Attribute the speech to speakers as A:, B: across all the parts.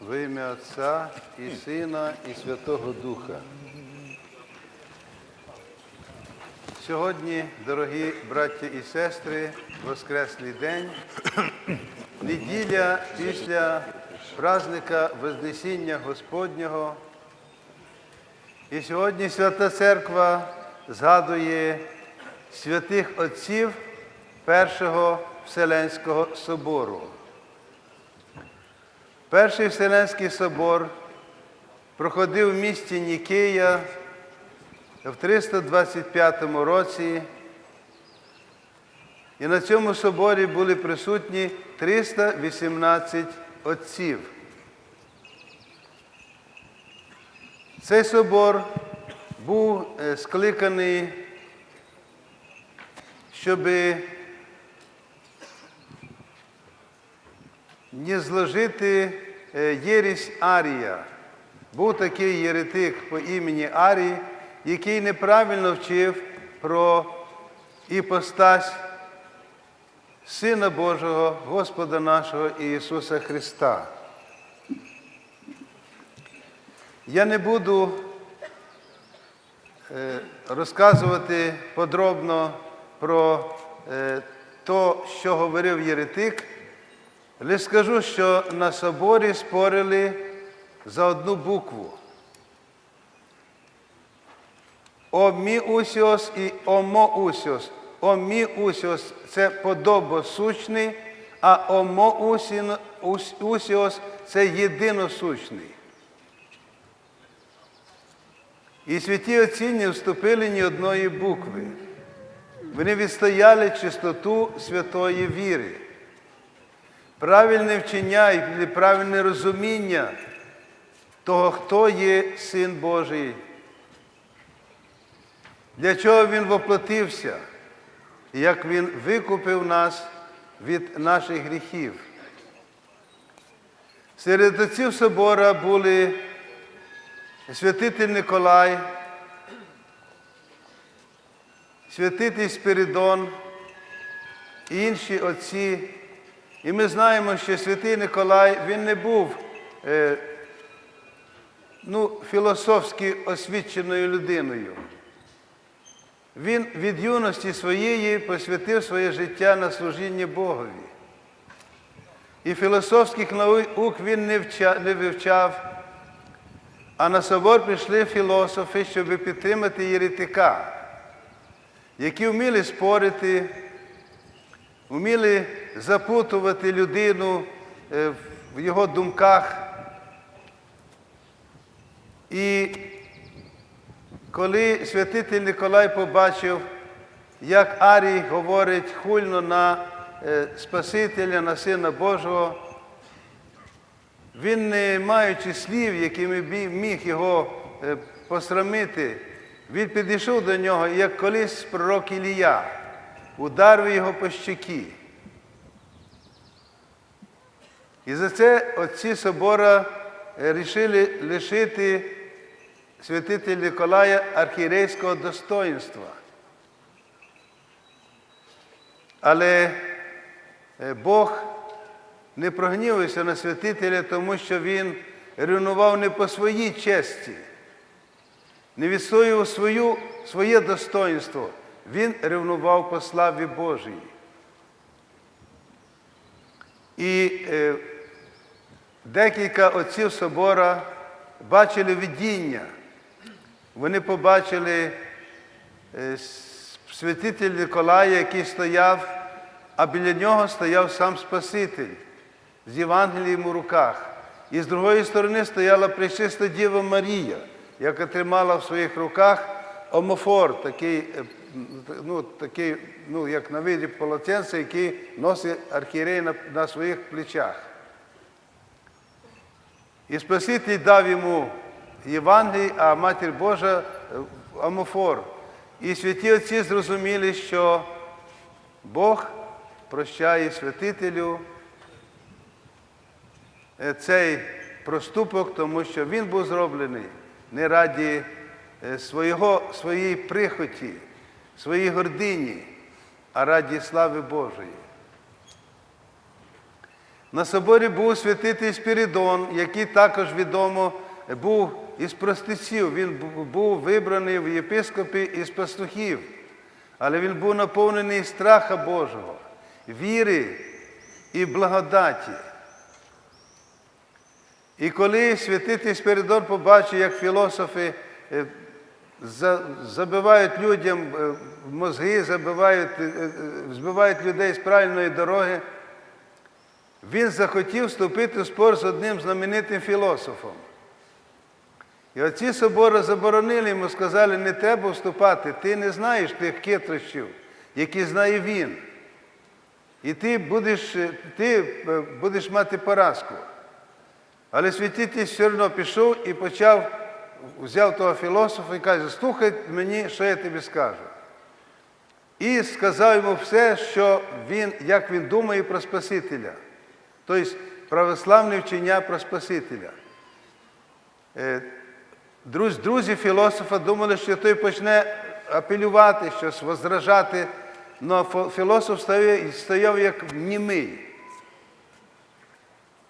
A: Во ім'я Отця і Сина, і Святого Духа. Сьогодні, дорогі браті і сестри, Воскреслий день, неділя після праздника Вознесіння Господнього. І сьогодні Свята Церква згадує святих отців Першого Вселенського собору. Перший Вселенський собор проходив в місті Нікея в 325 році. І на цьому соборі були присутні 318 отців. Цей собор був е, скликаний, щоб не зложити е, єрість Арія. Був такий єретик по імені Арій, який неправильно вчив про іпостась Сина Божого, Господа нашого Ісуса Христа. Я не буду е, розказувати подробно про е, то, що говорив єретик, лише скажу, що на соборі спорили за одну букву. Оміусіос і омоусіос. Оміусіос це подобосущний, а омоусіос це єдиносущний. І святі отці не вступили ні одної букви. Вони відстояли чистоту святої віри, правильне вчення і правильне розуміння того, хто є Син Божий, для чого Він воплотився, як Він викупив нас від наших гріхів. Серед отців собора були святитель Николай, святитель Спиридон і інші отці. І ми знаємо, що святий Николай він не був е, ну, філософськи освіченою людиною. Він від юності своєї посвятив своє життя на служіння Богові. І філософських наук він не, вча, не вивчав, а на собор прийшли філософи, щоб підтримати єретика, які вміли спорити, вміли запутувати людину е, в його думках. І коли святитель Николай побачив, як Арій говорить хульно на е, Спасителя, на Сина Божого, він, не маючи слів, якими міг його е, посрамити, він підійшов до нього, як колись пророк Ілія, ударив його по щекі. І за це отці собора рішили лишити святитель Николая архієрейського достоїнства. Але е, Бог не прогнівався на святителя, тому що він ревнував не по своїй честі, не відстоював свою, своє достоїнство. Він ревнував по славі Божій. І е, декілька отців собора бачили видіння. Вони побачили е, святитель Николая, який стояв, а біля нього стояв сам Спаситель з Євангелієм у руках. І з другої сторони стояла пречиста Діва Марія, яка тримала в своїх руках омофор, такий, е, ну, такий, ну, як на виді полотенця, який носить архієрей на, на своїх плечах. І Спаситель дав йому Євангелій, а Матір Божа амофор. І святі отці зрозуміли, що Бог прощає святителю цей проступок, тому що він був зроблений не раді свого, своєї прихоті, своїй гордині, а раді слави Божої. На соборі був святитель Спірідон, який також відомо був із простеців. Він був вибраний в єпископі із пастухів, але він був наповнений страха Божого, віри і благодаті. І коли святитель Спіридон побачив, як філософи е, забивають людям е, мозги, забивають, е, збивають людей з правильної дороги, він захотів вступити в спор з одним знаменитим філософом. І оці собори заборонили йому, сказали, не треба вступати, ти не знаєш тих хитрощів, які знає він. І ти будеш, е, ти е, будеш мати поразку. Але святитель все одно пішов і почав, взяв того філософа і каже, слухай мені, що я тобі скажу. І сказав йому все, що він, як він думає про Спасителя. Тобто православне вчення про Спасителя. Е, друзі філософа думали, що той почне апелювати, щось возражати, але філософ стояв, стояв як німий.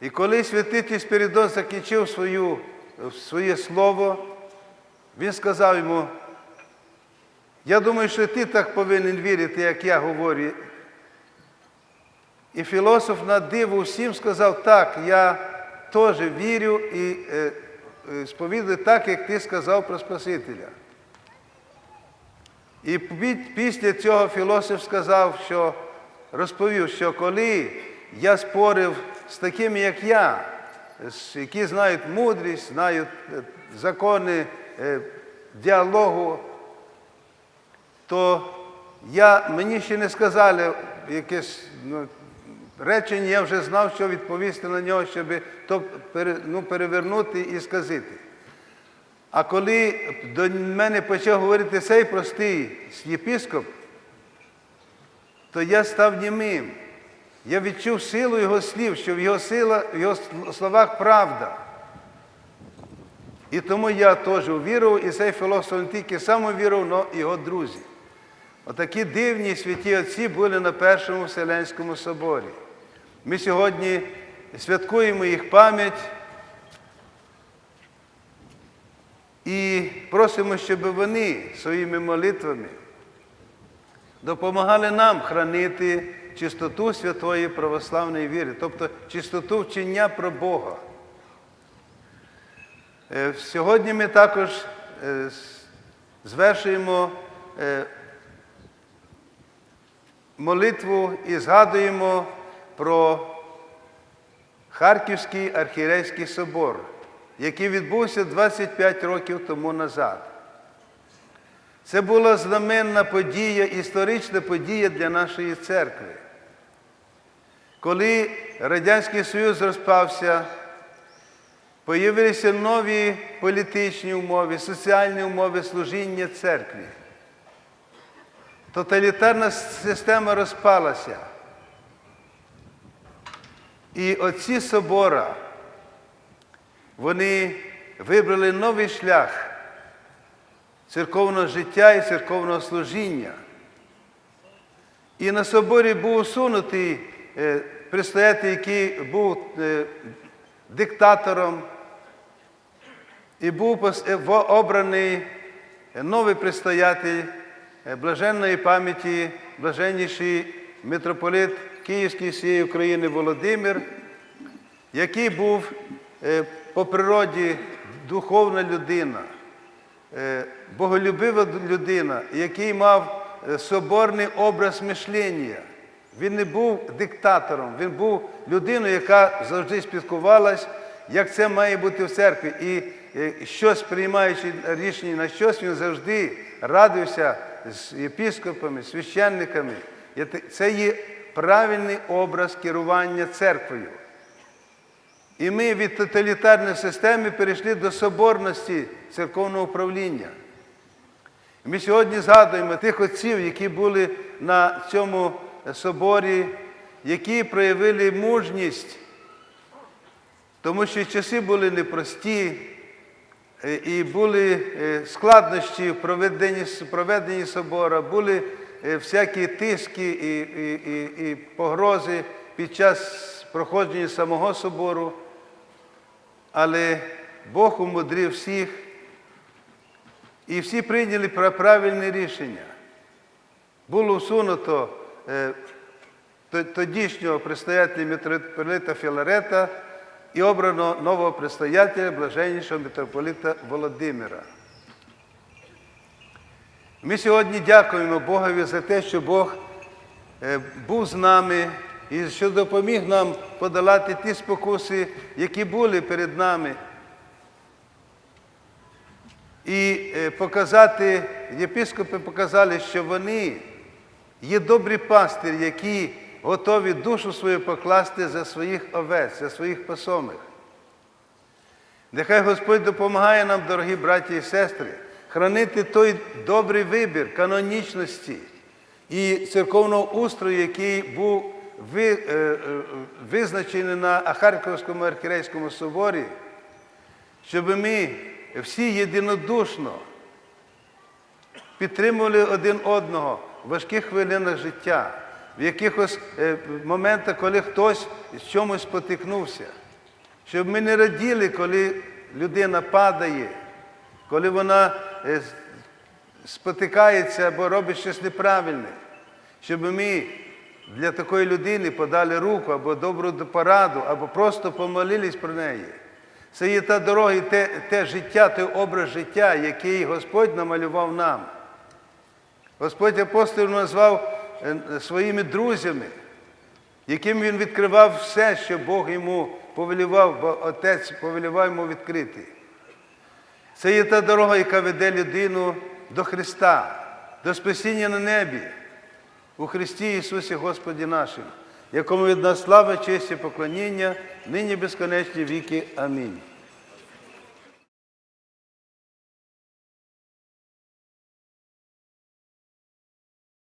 A: І коли святитель Спірідон закінчив свою, своє слово, він сказав йому, я думаю, що ти так повинен вірити, як я говорю. І філософ на диво всім сказав, так, я теж вірю і е, е, сповідую так, як ти сказав про Спасителя. І пі- після цього філософ сказав, що розповів, що коли я спорив з такими, як я, які знають мудрість, знають е, закони е, діалогу, то я, мені ще не сказали якесь ну, речення, я вже знав, що відповісти на нього, щоб то ну, перевернути і сказати. А коли до мене почав говорити цей простий єпископ, то я став німим. Я відчув силу його слів, що в його сила, в його словах правда. І тому я теж увірував, і цей філософ не тільки сам увірував, але і його друзі. Отакі дивні святі отці були на Першому Вселенському соборі. Ми сьогодні святкуємо їх пам'ять і просимо, щоб вони своїми молитвами допомагали нам хранити чистоту святої православної віри, тобто чистоту вчення про Бога. Е, Сьогодні ми також е, звершуємо е, молитву і згадуємо про Харківський архієрейський собор, який відбувся 25 років тому назад. Це була знаменна подія, історична подія для нашої церкви. Коли Радянський Союз розпався, появилися нові політичні умови, соціальні умови служіння церкві. Тоталітарна система розпалася. І отці собора, вони вибрали новий шлях церковного життя і церковного служіння. І на соборі був усунутий е, предстоятель, який був е, диктатором, і був е, обраний новий предстоятель блаженної пам'яті, блаженніший митрополит Київський всієї України Володимир, який був е, по природі духовна людина, е, боголюбива людина, який мав е, соборний образ мишлення. Він не був диктатором, він був людиною, яка завжди спілкувалась, як це має бути в церкві. І щось приймаючи рішення на щось, він завжди радився з єпископами, священниками. Це є правильний образ керування церквою. І ми від тоталітарної системи перейшли до соборності церковного управління. Ми сьогодні згадуємо тих отців, які були на цьому соборі, які проявили мужність, тому що часи були непрості, е, і були е, складнощі в проведенні, проведенні собора, були всякі тиски і, і, і, і погрози під час проходження самого собору, але Бог умудрив всіх, і всі прийняли пра- правильне рішення. Було всунуто е, тодішнього предстоятеля митрополита Філарета і обрано нового предстоятеля блаженнішого митрополита Володимира. Ми сьогодні дякуємо Богові за те, що Бог е, був з нами і що допоміг нам подолати ті спокуси, які були перед нами. І е, показати, єпископи показали, що вони є добрі пастирі, які готові душу свою покласти за своїх овець, за своїх посомих. Нехай Господь допомагає нам, дорогі браті і сестри, хранити той добрий вибір канонічності і церковного устрою, який був е, е, визначений на Харківському архірейському соборі, щоб ми всі єдинодушно підтримували один одного в важких хвилинах життя, в якихось е, моментах, коли хтось з чомусь спотикнувся. Щоб ми не раділи, коли людина падає, коли вона спотикається або робить щось неправильне. Щоб ми для такої людини подали руку або добру пораду, або просто помолились про неї. Це є та дорога і те, те життя, той образ життя, який Господь намалював нам. Господь апостолів назвав е, своїми друзями, яким він відкривав все, що Бог йому повелівав, бо Отець повелівав йому відкрити. Це є та дорога, яка веде людину до Христа, до спасіння на небі, у Христі Ісусі Господі нашим, якому від нас слава, честь і поклоніння, нині безконечні віки. Амінь.